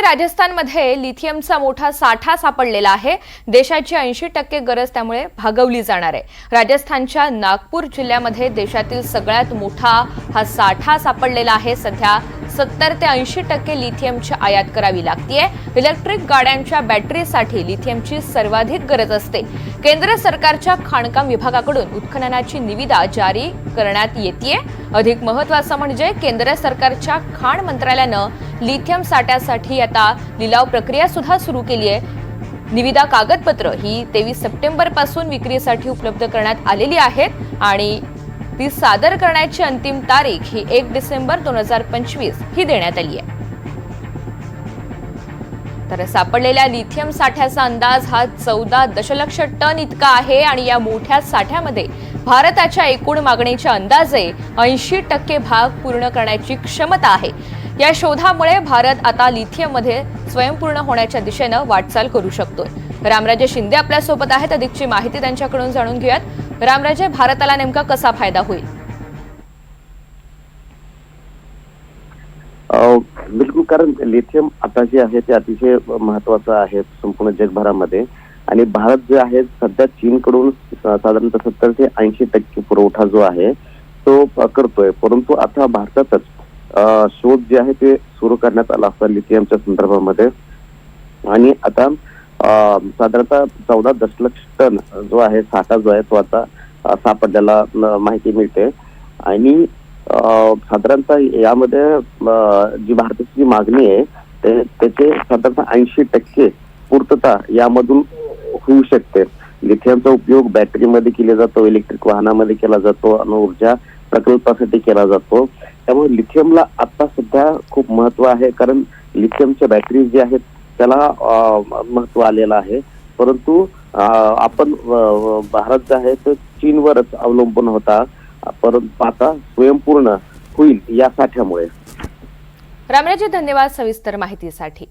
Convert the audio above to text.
राजस्थानमध्ये लिथियमचा मोठा साठा सापडलेला आहे. देशाची ऐंशी टक्के गरज त्यामुळे भागवली जाणार आहे. राजस्थानच्या नागपूर जिल्ह्यामध्ये देशातील सगळ्यात मोठा हा साठा सापडलेला आहे. सध्या सत्तर ते ऐंशी टक्के लिथियमची आयात करावी लागतीये. इलेक्ट्रिक गाड्यांच्या बॅटरीसाठी लिथियमची सर्वाधिक गरज असते. केंद्र सरकारच्या खाणकाम विभागाकडून उत्खननाची निविदा जारी करण्यात येते अधिक महत्वाचं म्हणजे केंद्र सरकारच्या खाण मंत्रालयानं लिथियम साठ्यासाठी आता लिलाव प्रक्रिया सुद्धा सुरू केली आहे. निविदा कागदपत्र ही तेवीस सप्टेंबरपासून विक्रीसाठी उपलब्ध करण्यात आलेली आहेत आणि ती सादर करण्याची अंतिम तारीख ही एक डिसेंबर दोन हजार पंचवीस ही देण्यात आली आहे. तर सापडलेल्या लिथियम साठ्याचा अंदाज हा चौदा दशलक्ष टन इतका आहे आणि या मोठ्या साठ्यामध्ये भारताच्या एकूण मागणीच्या अंदाजे ऐंशी टक्के भाग पूर्ण करण्याची क्षमता आहे. या शोधामुळे भारत आता लिथियममध्ये स्वयंपूर्ण होण्याच्या दिशेनं वाटचाल करू शकतोय. रामराजे शिंदे आपल्यासोबत आहेत. अधिकची माहिती त्यांच्याकडून जाणून घेऊयात. रामराजे भारताला नेमका कसा फायदा होईल? बिलकुल कारण लिथियम आता जे आहे ते अतिशय महत्वाचं आहे संपूर्ण जगभरामध्ये. आणि भारत जे आहे सध्या चीनकडून साधारणतः सत्तर ते ऐंशी टक्के पुरवठा जो आहे तो करतोय. परंतु आता भारतातच शोध जे आहे ते सुरू करण्यात आला असता लिथियमच्या संदर्भामध्ये. आणि आता साधारणतः चौदा दशलक्ष टन जो आहे साठा जो आहे तो आता अ, सापडलेला माहिती मिळते. आणि साधारणतः यामध्ये जी भारताची जी मागणी आहे ते त्याचे साधारणतः ऐंशी टक्के पूर्तता यामधून होऊ शकते. लिथियमचा उपयोग बॅटरीमध्ये केला जातो इलेक्ट्रिक वाहनामध्ये केला जातो आणि ऊर्जा प्रकल्पासाठी केला जातो. त्यामुळे लिथियमला आता सध्या खूप महत्त्व आहे. कारण लिथियमच्या बॅटरी जे आहेत त्याला महत्त्व आलेलं आहे. परंतु आपण भारत जे आहे तो चीनवरच अवलंबून होता. परंतु आता स्वयंपूर्ण होईल या साठ्यामुळे. रामराजे धन्यवाद सविस्तर माहितीसाठी.